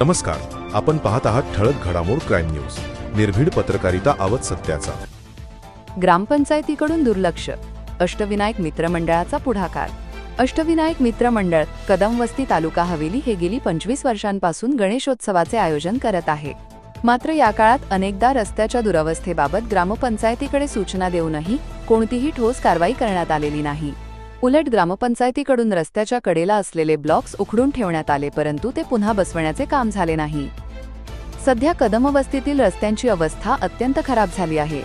नमस्कार आपण पाहत आहात ठळक घडामोड क्राईम न्यूज. निर्भीड पत्रकारिता आवत सत्याचा. ग्रामपंचायतीकडून दुर्लक्ष. अष्टविनायक मित्रमंडळाचा पुढाकार. अष्टविनायक मित्र मंडळ कदमवस्ती तालुका हवेली हे गेली पंचवीस वर्षांपासून गणेशोत्सवाचे आयोजन करत आहे. मात्र या काळात अनेकदा रस्त्याच्या दुरवस्थेबाबत ग्रामपंचायतीकडे सूचना देऊनही कोणतीही ठोस कारवाई करण्यात आलेली नाही. उलट ग्रामपंचायतीकडून रस्त्याच्या कडेला असलेले ब्लॉक्स उखडून ठेवण्यात आले परंतु ते पुन्हा बसवण्याचे काम झाले नाही. सध्या कदमवस्तीतील रस्त्यांची अवस्था अत्यंत खराब झाली आहे.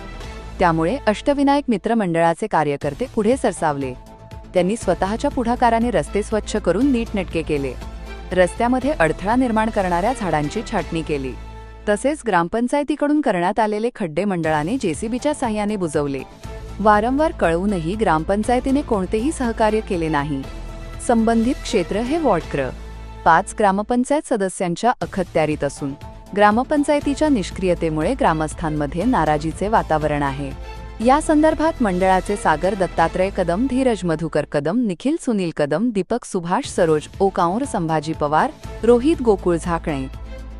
त्यामुळे अष्टविनायक मित्रमंडळाचे कार्यकर्ते पुढे सरसावले. त्यांनी स्वतःच्या पुढाकाराने रस्ते स्वच्छ करून नीटनेटके केले. रस्त्यामध्ये अडथळा निर्माण करणाऱ्या झाडांची छाटणी केली. तसेच ग्रामपंचायतीकडून करण्यात आलेले खड्डे मंडळाने जेसीबीच्या साह्याने बुजवले. वारंवार कळवूनही ग्रामपंचायतीने कोणतेही सहकार्य केले नाही. संबंधित क्षेत्र हे वॉर्डक्र पाच ग्रामपंचायत सदस्यांच्या अखत्यारीत असून ग्रामपंचायतीच्या निष्क्रियतेमुळे ग्रामस्थांमध्ये नाराजीचे वातावरण आहे. या संदर्भात मंडळाचे सागर दत्तात्रय कदम धीरज मधुकर कदम निखिल सुनील कदम दीपक सुभाष सरोज ओकांवर संभाजी पवार रोहित गोकुळ झाकणे.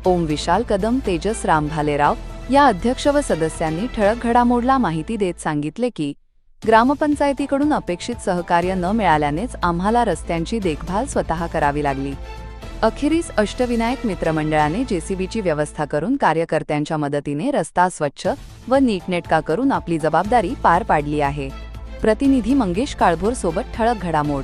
ओम विशाल कदम तेजस राम भालेराव या अध्यक्ष व सदस्यांनी ठळक घडामोडला माहिती देत सांगितले की ग्रामपंचायतीकडून अपेक्षित सहकार्य न मिळाल्यानेच आम्हाला रस्त्यांची देखभाल स्वतः करावी लागली. अखेरीस अष्टविनायक मित्रमंडळाने जेसीबीची व्यवस्था करून कार्यकर्त्यांच्या मदतीने रस्ता स्वच्छ व नीटनेटका करून आपली जबाबदारी पार पाडली आहे. प्रतिनिधी मंगेश काळभोर सोबत ठळक घडामोड